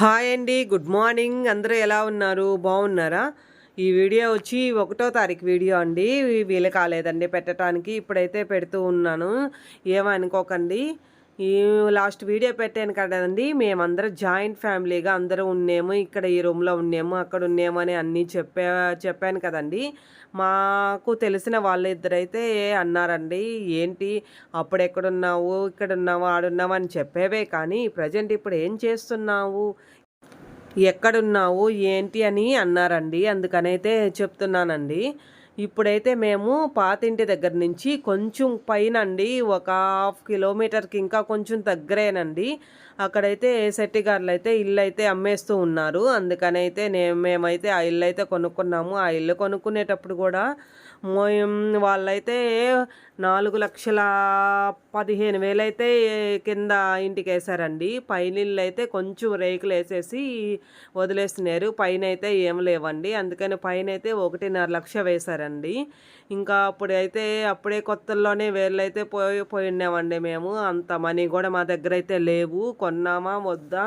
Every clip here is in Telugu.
హాయ్ అండి గుడ్ మార్నింగ్. అందరూ ఎలా ఉన్నారు? బాగున్నారా? ఈ వీడియో వచ్చి ఒకటో తారీఖు వీడియో అండి. వీలు కాలేదండి పెట్టడానికి ఇప్పుడైతే పెడుతూ ఉన్నాను. ఏమనుకోకండి. ఈ లాస్ట్ వీడియో పెట్టాను కదండి. మేమందరం జాయింట్ ఫ్యామిలీగా అందరూ ఉన్నాము. ఇక్కడ ఈ రూమ్లో ఉన్నాము అక్కడ ఉన్నాము అని అన్నీ చెప్పా చెప్పాను కదండి. మాకు తెలిసిన వాళ్ళిద్దరైతే అన్నారండి ఏంటి? అప్పుడు ఎక్కడున్నావు? ఇక్కడ ఉన్నావు ఆడున్నావు? అని చెప్పేవే కానీ ప్రజెంట్ ఇప్పుడు ఏం చేస్తున్నావు? ఎక్కడున్నావు? ఏంటి? అని అన్నారండి. అందుకనైతే చెప్తున్నానండి. ఇప్పుడైతే మేము పాతింటి దగ్గర నుంచి కొంచెం పైన అండి ఒక హాఫ్ కిలోమీటర్కి ఇంకా కొంచెం దగ్గరేనండి. అక్కడైతే సెట్టిగారులు అయితే ఇల్లు అయితే అమ్మేస్తూ ఉన్నారు. అందుకనైతే నే మేమైతే ఆ ఇల్లు అయితే కొనుక్కున్నాము. ఆ ఇల్లు కొనుక్కునేటప్పుడు కూడా వాళ్ళైతే నాలుగు లక్షల పదిహేను వేలైతే కింద ఇంటికి వేసారండి పైన అయితే కొంచెం రేకులు వేసేసి వదిలేస్తున్నారు. పైన అయితే ఏం లేవండి. అందుకని పైన అయితే ఒకటిన్నర లక్ష వేశారండి. ఇంకా అప్పుడైతే అప్పుడే కొత్తల్లోనే వేర్లైతే పోయి పోయి ఉన్నామండి మేము. అంత మనీ కూడా మా దగ్గర అయితే లేవు. కొన్నామా వద్దా?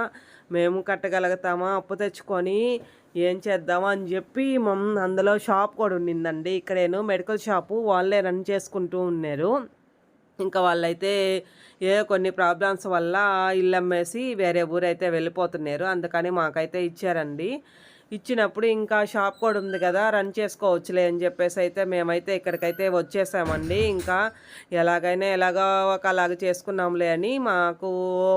మేము కట్టగలుగుతామా? అప్పు తెచ్చుకొని ఏం చేద్దామా అని చెప్పి మమ్ అందులో షాప్ కూడా ఉండిందండి ఇక్కడేను మెడికల్ షాపు. వాళ్ళే రన్ చేసుకుంటూ ఉన్నారు. ఇంకా వాళ్ళైతే ఏ కొన్ని ప్రాబ్లమ్స్ వల్ల ఇల్లు అమ్మేసి వేరే ఊరైతే వెళ్ళిపోతున్నారు. అందుకని మాకైతే ఇచ్చారండి. ఇచ్చినప్పుడు ఇంకా షాప్ కూడా ఉంది కదా రన్ చేసుకోవచ్చులే అని చెప్పేసి అయితే మేమైతే ఇక్కడికైతే వచ్చేసామండి. ఇంకా ఎలాగైనా ఎలాగో ఒక అలాగ చేసుకున్నాంలే అని మాకు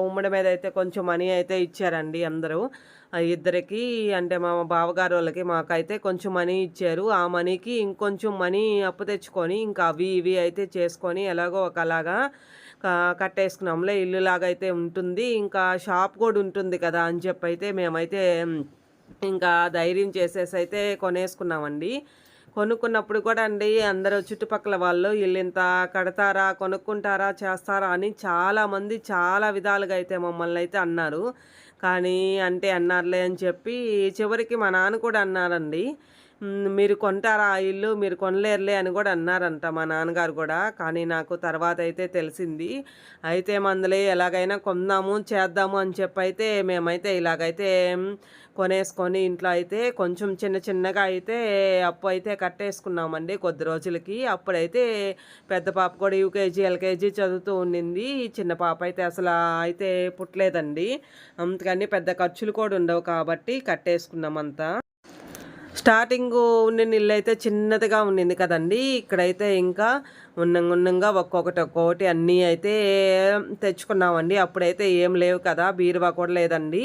ఉమ్మడి మీద అయితే కొంచెం మనీ అయితే ఇచ్చారండి అందరూ. ఇద్దరికి అంటే మా బావగారు వాళ్ళకి మాకైతే కొంచెం మనీ ఇచ్చారు. ఆ మనీకి ఇంకొంచెం మనీ అప్పు తెచ్చుకొని ఇంకా అవి ఇవి అయితే చేసుకొని ఎలాగో ఒకలాగా కట్టేసుకున్నాంలే. ఇల్లు లాగా అయితే ఉంటుంది. ఇంకా షాప్ కూడా ఉంటుంది కదా అని చెప్పి అయితే మేమైతే ఇంకా ధైర్యం చేసేసి అయితే కొనేసుకున్నామండి. కొనుక్కున్నప్పుడు కూడా అండి అందరూ చుట్టుపక్కల వాళ్ళు ఇల్లు ఇంత కడతారా కొనుక్కుంటారా చేస్తారా అని చాలామంది చాలా విధాలుగా అయితే మమ్మల్ని అయితే అన్నారు. కానీ అంటే అన్నారులే అని చెప్పి చివరికి మా నాన్న కూడా అన్నారండి. మీరు కొంటారా ఆ ఇల్లు? మీరు కొనలేరులే అని కూడా అన్నారంట మా నాన్నగారు కూడా. కానీ నాకు తర్వాత అయితే తెలిసింది. అయితే మందులే ఎలాగైనా కొందాము చేద్దాము అని చెప్పి అయితే మేమైతే ఇలాగైతే కొనేసుకొని ఇంట్లో అయితే కొంచెం చిన్న చిన్నగా అయితే అప్పు అయితే కట్టేసుకున్నామండి కొద్ది రోజులకి. అప్పుడైతే పెద్ద పాప కూడా యూకేజీ ఎల్కేజీ చదువుతూ ఉండింది. చిన్న పాప అయితే అసలు అయితే పుట్టలేదండి. అందుకని పెద్ద ఖర్చులు కూడా ఉండవు కాబట్టి కట్టేసుకున్నామంతా. స్టార్టింగ్ ఉన్న ఇల్లు అయితే చిన్నదిగా ఉండింది కదండి. ఇక్కడైతే ఇంకా ఉన్నంగా ఉన్నంగా ఒక్కొక్కటి ఒక్కొక్కటి అన్నీ అయితే తెచ్చుకున్నామండి. అప్పుడైతే ఏం లేవు కదా బీరువా కూడా లేదండి.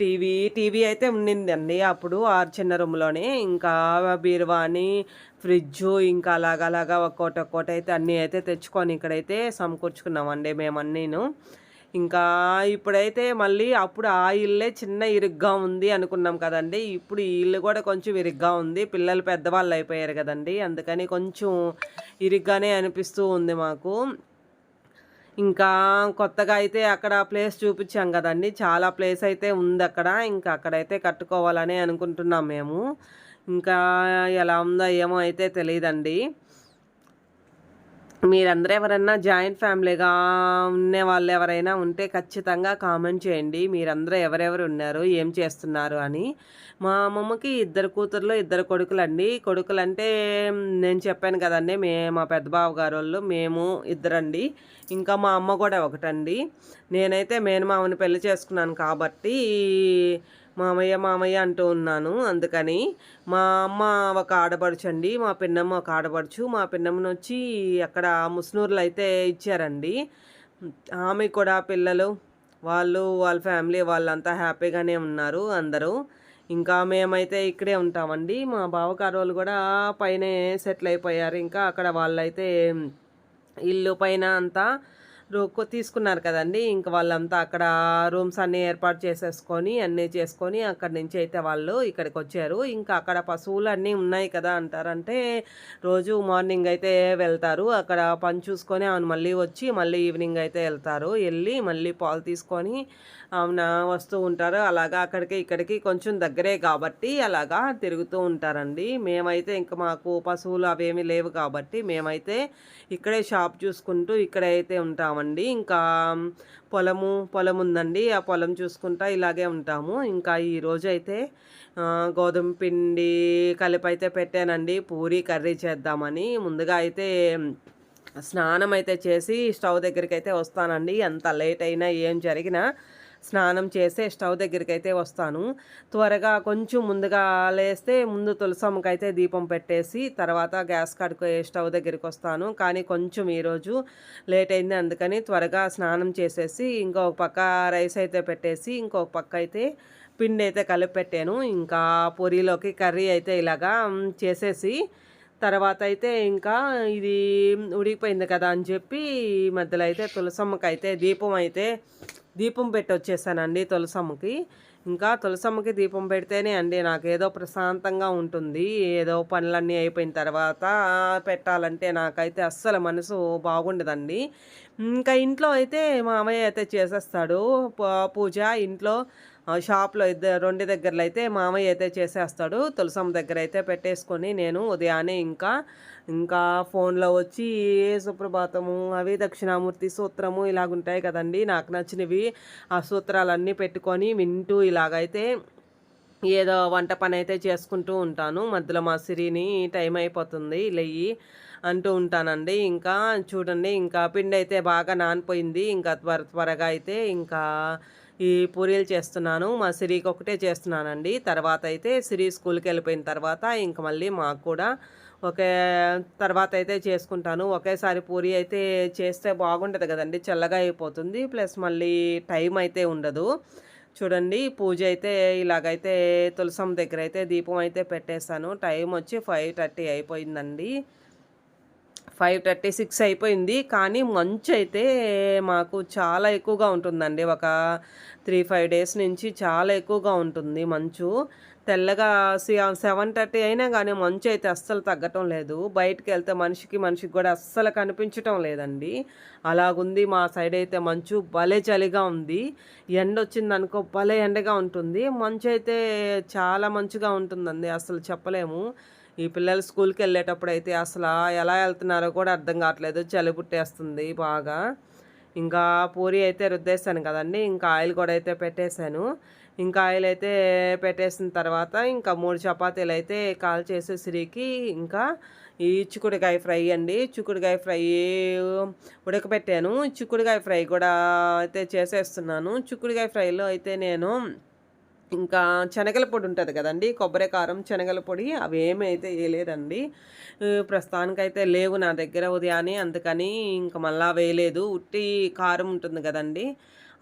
టీవీ టీవీ అయితే ఉండిందండి అప్పుడు ఆ చిన్న రూమ్లోనే. ఇంకా బీరువా అని ఫ్రిడ్జ్ ఇంకా అలాగలాగా ఒక్కోటి ఒక్కోటి అయితే అన్నీ అయితే తెచ్చుకొని ఇక్కడైతే సమకూర్చుకున్నామండి మేము అన్నీను ఇంకా ఇప్పుడైతే మళ్ళీ అప్పుడు ఆ ఇల్లే చిన్న ఇరుగ్గా ఉంది అనుకున్నాం కదండి. ఇప్పుడు ఈ ఇల్లు కూడా కొంచెం ఇరుగ్గా ఉంది. పిల్లలు పెద్దవాళ్ళు అయిపోయారు కదండి. అందుకని కొంచెం ఇరుగ్గానే అనిపిస్తూ ఉంది మాకు. ఇంకా కొత్తగా అయితే అక్కడ ప్లేస్ చూపించాం కదండి. చాలా ప్లేస్ అయితే ఉంది అక్కడ. ఇంకా అక్కడైతే కట్టుకోవాలని అనుకుంటున్నాం మేము. ఇంకా ఎలా ఉందో ఏమో అయితే తెలియదండి. మీరందరూ ఎవరైనా జాయింట్ ఫ్యామిలీగా ఉండే వాళ్ళు ఎవరైనా ఉంటే ఖచ్చితంగా కామెంట్ చేయండి. మీరందరూ ఎవరెవరు ఉన్నారు ఏం చేస్తున్నారు అని. మా అమ్మమ్మకి ఇద్దరు కూతుర్లు ఇద్దరు కొడుకులు అండి కొడుకులు అంటే నేను చెప్పాను కదండి మే మా పెద్ద బావ గారు వాళ్ళు మేము ఇద్దరండి. ఇంకా మా అమ్మ కూడా ఒకటండి. నేనైతే మేనమామని పెళ్ళి చేసుకున్నాను కాబట్టి మామయ్య మామయ్య అంటూ ఉన్నాను. అందుకని మా అమ్మ ఒక ఆడపడుచండి మా పిన్నమ్మ ఒక ఆడపడుచు మా పిన్నమ్మను వచ్చి అక్కడ ముస్నూర్లు అయితే ఇచ్చారండి. ఆమె కూడా పిల్లలు వాళ్ళు వాళ్ళ ఫ్యామిలీ వాళ్ళంతా హ్యాపీగానే ఉన్నారు అందరూ. ఇంకా మేమైతే ఇక్కడే ఉంటామండి. మా బావగారు వాళ్ళు కూడా పైన సెటిల్ అయిపోయారు. ఇంకా అక్కడ వాళ్ళైతే ఇల్లు పైన అంతా తీసుకున్నారు కదండి. ఇంకా వాళ్ళంతా అక్కడ రూమ్స్ అన్నీ ఏర్పాటు చేసేసుకొని అన్నీ చేసుకొని అక్కడి నుంచి అయితే వాళ్ళు ఇక్కడికి వచ్చారు. ఇంకా అక్కడ పశువులు అన్నీ ఉన్నాయి కదా అంటారంటే రోజు మార్నింగ్ అయితే వెళ్తారు. అక్కడ పని చూసుకొని ఆమెను మళ్ళీ వచ్చి మళ్ళీ ఈవినింగ్ అయితే వెళ్తారు. వెళ్ళి మళ్ళీ పాలు తీసుకొని ఆమెన వస్తూ ఉంటారు. అలాగా అక్కడికి ఇక్కడికి కొంచెం దగ్గరే కాబట్టి అలాగా తిరుగుతూ ఉంటారండి. మేమైతే ఇంకా మాకు పశువులు అవేమీ లేవు కాబట్టి మేమైతే ఇక్కడే షాప్ చూసుకుంటూ ఇక్కడే అయితే ఉంటాము ఉంటామండి ఇంకా పొలము పొలం ఉందండి ఆ పొలం చూసుకుంటా ఇలాగే ఉంటాము. ఇంకా ఈరోజు అయితే గోధుమ పిండి కలిపి అయితే పెట్టానండి. పూరి కర్రీ చేద్దామని. ముందుగా అయితే స్నానం అయితే చేసి స్టవ్ దగ్గరికి అయితే వస్తానండి. ఎంత లేట్ అయినా ఏం జరిగినా స్నానం చేసే స్టవ్ దగ్గరికి అయితే వస్తాను. త్వరగా కొంచెం ముందుగా లేస్తే ముందు తులసమ్మకి అయితే దీపం పెట్టేసి తర్వాత గ్యాస్ కడుకు స్టవ్ దగ్గరికి వస్తాను. కానీ కొంచెం ఈరోజు లేట్ అయింది అందుకని త్వరగా స్నానం చేసేసి ఇంకొక పక్క రైస్ అయితే పెట్టేసి ఇంకొక పక్క అయితే పిండి అయితే కలిపి పెట్టాను. ఇంకా పొరిలోకి కర్రీ అయితే ఇలాగా చేసేసి తర్వాత అయితే ఇంకా ఇది ఉడికిపోయింది కదా అని చెప్పి ఈ మధ్యలో అయితే తులసమ్మకి అయితే దీపం అయితే దీపం పెట్టి వచ్చేసానండి తులసమ్మకి. ఇంకా తులసమ్మకి దీపం పెడితేనే అండి నాకు ఏదో ప్రశాంతంగా ఉంటుంది. ఏదో పనులన్నీ అయిపోయిన తర్వాత పెట్టాలంటే నాకైతే అస్సలు మనసు బాగుండదండి. ఇంకా ఇంట్లో అయితే మామయ్య అయితే చేసేస్తాడు. ప- పూజ ఇంట్లో షాప్లో ఇద్దరు రెండు దగ్గరలో అయితే మామయ్య అయితే చేసేస్తాడు. తులసమ్మ దగ్గర అయితే పెట్టేసుకొని నేను ఉదయాన్నే ఇంకా ఇంకా ఫోన్లో వచ్చి ఏ సుప్రభాతము అవి దక్షిణామూర్తి సూత్రము ఇలాగుంటాయి కదండి నాకు నచ్చినవి ఆ సూత్రాలన్నీ పెట్టుకొని వింటూ ఇలాగైతే ఏదో వంట పని అయితే చేసుకుంటూ ఉంటాను. మధ్యలో మా సిరిని టైం అయిపోతుంది లెయ్యి అంటూ ఉంటానండి. ఇంకా చూడండి ఇంకా పిండి అయితే బాగా నానిపోయింది. ఇంకా త్వర త్వరగా అయితే ఇంకా ఈ పూరీలు చేస్తున్నాను. మా సిరికి ఒకటే చేస్తున్నానండి. తర్వాత అయితే సిరి స్కూల్కి వెళ్ళిపోయిన తర్వాత ఇంక మళ్ళీ మాకు కూడా ఒకే తర్వాత అయితే చేసుకుంటాను. ఒకేసారి పూరి అయితే చేస్తే బాగుంటుంది కదండి. చల్లగా అయిపోతుంది. ప్లస్ మళ్ళీ టైం అయితే ఉండదు. చూడండి పూజ అయితే ఇలాగైతే తులసం దగ్గర అయితే దీపం అయితే పెట్టేశాను. టైం వచ్చి ఫైవ్ థర్టీ అయిపోయిందండి. ఫైవ్ థర్టీ సిక్స్ అయిపోయింది. కానీ మంచు అయితే మాకు చాలా ఎక్కువగా ఉంటుందండి. ఒక త్రీ ఫైవ్ డేస్ నుంచి చాలా ఎక్కువగా ఉంటుంది మంచు. తెల్లగా సెవెన్ థర్టీ అయినా కానీ మంచు అయితే అస్సలు తగ్గటం లేదు. బయటికి వెళ్తే మనిషికి మనిషికి కూడా అస్సలు కనిపించటం లేదండి. అలాగుంది మా సైడ్ అయితే మంచు భలే చలిగా ఉంది. ఎండ వచ్చింది అనుకో భలే ఎండగా ఉంటుంది. మంచు అయితే చాలా మంచుగా ఉంటుందండి. అసలు చెప్పలేము. ఈ పిల్లలు స్కూల్కి వెళ్ళేటప్పుడు అయితే అసలు ఎలా వెళ్తున్నారో కూడా అర్థం కావట్లేదు. చలి పుట్టేస్తుంది బాగా. ఇంకా పూరి అయితే రుద్దేశాను కదండి. ఇంకా ఆయిల్ కూడా అయితే పెట్టేశాను. ఇంకా ఆయిల్ అయితే పెట్టేసిన తర్వాత ఇంకా మూడు చపాతీలు అయితే కాల్ చేసేసరికి ఇంకా ఈ చిక్కుడుకాయ ఫ్రై అండి. చిక్కుడుకాయ ఫ్రై ఉడకబెట్టాను. చిక్కుడుకాయ ఫ్రై కూడా అయితే చేసేస్తున్నాను. చిక్కుడుకాయ ఫ్రైలో అయితే నేను ఇంకా శనగల పొడి ఉంటుంది కదండి కొబ్బరి కారం శనగల పొడి అవి ఏమైతే అయితే వేయలేదండి ప్రస్తుతానికైతే లేవు నా దగ్గర ఉదయాన్నే అందుకని ఇంకా మళ్ళా వేయలేదు. ఉట్టి కారం ఉంటుంది కదండి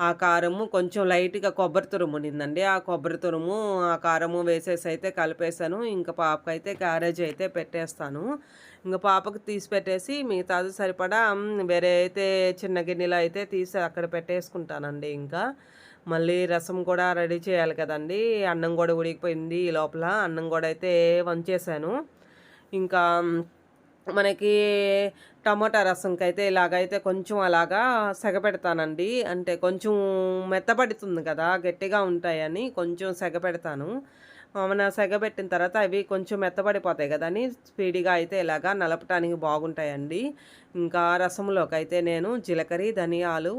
ఆ కారము కొంచెం లైట్గా కొబ్బరి తురుము ఉండిందండి. ఆ కొబ్బరి తురుము ఆ కారము వేసేసి అయితే కలిపేసాను ఇంకా పాపకైతే క్యారేజ్ అయితే పెట్టేస్తాను. ఇంకా పాపకు తీసి పెట్టేసి మిగతాది సరిపడా వేరే అయితే చిన్న గిన్నెలో అయితే తీసి అక్కడ పెట్టేసుకుంటానండి ఇంకా. మళ్ళీ రసం కూడా రెడీ చేయాలి కదండి. అన్నం కూడా ఉడికిపోయింది ఈ లోపల. అన్నం కూడా అయితే వంచేసాను ఇంకా మనకి టమాటా రసంకి అయితే ఇలాగైతే కొంచెం అలాగా సెగపెడతానండి. అంటే కొంచెం మెత్తపడుతుంది కదా గట్టిగా ఉంటాయని కొంచెం సెగపెడతాను. మన సెగబెట్టిన తర్వాత అవి కొంచెం మెత్తబడిపోతాయి కదా అని స్పీడ్గా అయితే ఇలాగా నలపటానికి బాగుంటాయండి. ఇంకా రసంలోకి అయితే నేను జీలకర్ర ధనియాలు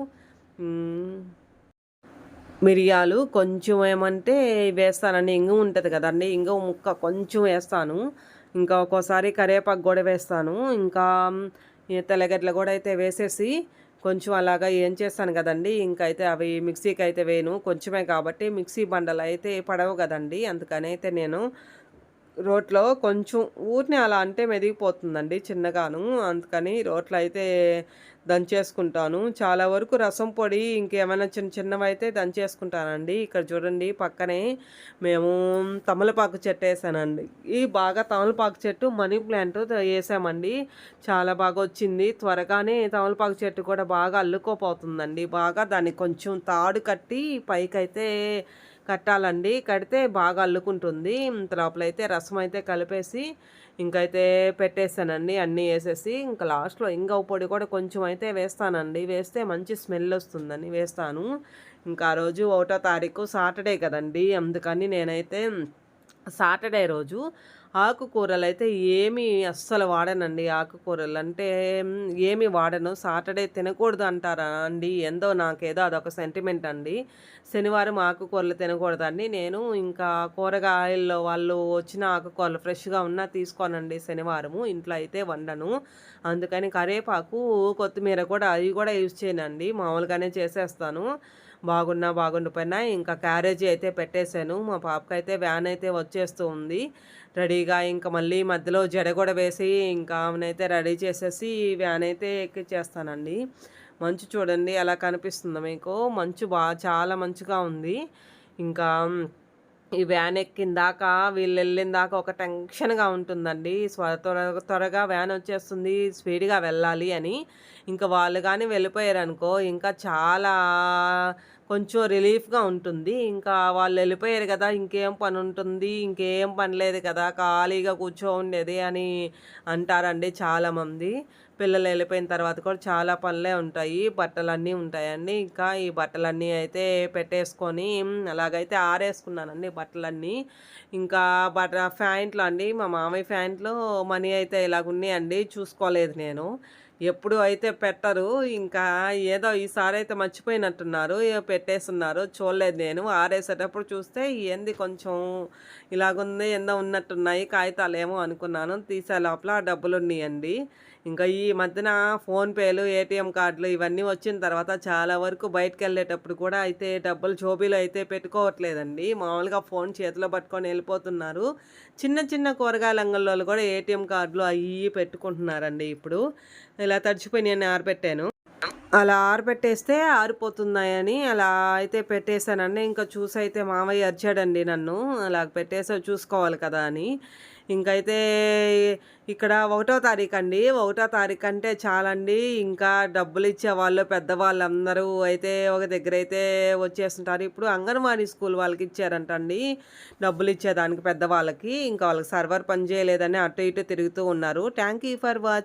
మిరియాలు కొంచెం ఏమంటే వేస్తానండి. ఇంగు ఉంటుంది కదండి. ఇంగు ముక్క కొంచెం వేస్తాను. ఇంకా ఒక్కోసారి కరివేపాకు కూడా వేస్తాను. ఇంకా తెల్లగడ్డలు కూడా అయితే వేసేసి కొంచెం అలాగా ఏం చేస్తాను కదండి. ఇంకా అయితే అవి మిక్సీకి అయితే వేయను. కొంచెమే కాబట్టి మిక్సీ బండలు అయితే పడవు కదండి. అందుకని అయితే నేను రోట్లో కొంచెం ఊరిని అలా అంటే మెదిగిపోతుందండి చిన్నగాను. అందుకని రోట్లో అయితే దంచేసుకుంటాను. చాలా వరకు రసం పొడి ఇంకేమైనా చిన్న చిన్నవి అయితే దంచేసుకుంటానండి. ఇక్కడ చూడండి పక్కనే మేము తమలపాకు చెట్టు వేసానండి. ఈ బాగా తమలపాకు చెట్టు మనీ ప్లాంట్ వేసామండి. చాలా బాగా వచ్చింది. త్వరగానే తమలపాకు చెట్టు కూడా బాగా అల్లుకోపోతుందండి. బాగా దాన్ని కొంచెం తాడు కట్టి పైకైతే కట్టాలండి. కడితే బాగా అల్లుకుంటుంది. లోపలైతే రసం అయితే కలిపేసి ఇంకైతే పెట్టేసానండి అన్నీ వేసేసి ఇంకా లాస్ట్లో ఇంగవ పొడి కూడా కొంచెం అయితే వేస్తానండి. వేస్తే మంచి స్మెల్ వస్తుందని వేస్తాను. ఇంకా ఆ రోజు ఒకటో తారీఖు సాటర్డే కదండి అందుకని నేనైతే సాటర్డే రోజు ఆకుకూరలు అయితే ఏమీ అస్సలు వాడనండి ఆకుకూరలు. అంటే ఏమి వాడను. సాటర్డే తినకూడదు అంటారా అండి? ఎందో నాకేదో అదొక సెంటిమెంట్ అండి. శనివారం ఆకుకూరలు తినకూడదండి. నేను ఇంకా కూరగాయల్లో వాళ్ళు వచ్చిన ఆకుకూరలు ఫ్రెష్గా ఉన్నా తీసుకోనండి శనివారము. ఇంట్లో అయితే వండను. అందుకని కరివేపాకు కొత్తిమీర కూడా అవి కూడా యూజ్ చేయనండి. మామూలుగానే చేసేస్తాను. బాగున్నా బాగుండిపోయినా ఇంకా క్యారేజీ అయితే పెట్టేశాను. మా పాపకి అయితే వ్యాన్ అయితే వచ్చేస్తూ ఉంది. రెడీగా ఇంకా మళ్ళీ మధ్యలో జడ కూడా వేసి ఇంకా ఆమెనైతే రెడీ చేసేసి వ్యాన్ అయితే ఎక్కిచ్చేస్తానండి. మంచు చూడండి ఎలా కనిపిస్తుందో మీకు? మంచు బాగా చాలా మంచుగా ఉంది. ఇంకా ఈ వ్యాన్ ఎక్కిన దాకా వీళ్ళు వెళ్ళిన దాకా ఒక టెన్షన్గా ఉంటుందండి. స్వ త్వర త్వరగా వ్యాన్ వచ్చేస్తుంది స్పీడ్గా వెళ్ళాలి అని. ఇంకా వాళ్ళు కానీ వెళ్ళిపోయారు అనుకో ఇంకా చాలా కొంచెం రిలీఫ్గా ఉంటుంది. ఇంకా వాళ్ళు వెళ్ళిపోయారు కదా ఇంకేం పని ఉంటుంది ఇంకేం పని లేదు కదా ఖాళీగా కూర్చో ఉండేది అని అంటారండి చాలామంది. పిల్లలు వెళ్ళిపోయిన తర్వాత కూడా చాలా పనులే ఉంటాయి బట్టలన్నీ ఉంటాయండి. ఇంకా ఈ బట్టలన్నీ అయితే పెట్టేసుకొని అలాగైతే ఆరేసుకున్నానండి బట్టలన్నీ. ఇంకా బట్ట ఫ్యాంట్లు అండి మా మామయ్య ఫ్యాంట్లు మనీ అయితే ఇలాగున్నాయండి చూసుకోలేదు నేను. ఎప్పుడు అయితే పెట్టరు ఇంకా ఏదో ఈసారి అయితే మర్చిపోయినట్టున్నారు పెట్టేస్తున్నారు చూడలేదు నేను. ఆరేసేటప్పుడు చూస్తే ఏంది కొంచెం ఇలాగుంది ఎందో ఉన్నట్టున్నాయి కాగితాలు ఏమో అనుకున్నాను. తీసే లోపల డబ్బులు ఉన్నాయండి ఇంకా ఈ మధ్యన ఫోన్పేలు ఏటీఎం కార్డులు ఇవన్నీ వచ్చిన తర్వాత చాలా వరకు బయటకు వెళ్ళేటప్పుడు కూడా అయితే డబ్బులు జోబీలో అయితే పెట్టుకోవట్లేదండి. మామూలుగా ఫోన్ చేతిలో పట్టుకొని వెళ్ళిపోతున్నారు. చిన్న చిన్న కూరగాయల అంగళ్ళలో కూడా ఏటీఎం కార్డులు అవి పెట్టుకుంటున్నారండి ఇప్పుడు. ఇలా తడిచిపోయినాయని నేను ఆరబెట్టాను. అలా ఆరబెట్టేస్తే ఆరిపోతున్నాయని అలా అయితే పెట్టేశానండి. ఇంకా చూసి అయితే మామయ్య అరిచాడండి నన్ను. అలా పెట్టేసా చూసుకోవాలి కదా అని. ఇంకైతే ఇక్కడ ఒకటో తారీఖు అండి ఒకటో తారీఖు అంటే చాలండి. ఇంకా డబ్బులు ఇచ్చే వాళ్ళు పెద్దవాళ్ళందరూ అయితే ఒక దగ్గర అయితే వచ్చేస్తుంటారు. ఇప్పుడు అంగన్వాడీ స్కూల్ వాళ్ళకి ఇచ్చారంట అండి డబ్బులు ఇచ్చేదానికి పెద్దవాళ్ళకి. ఇంకా వాళ్ళకి సర్వర్ పని చేయలేదని అటు ఇటు తిరుగుతూ ఉన్నారు. Thank you for watch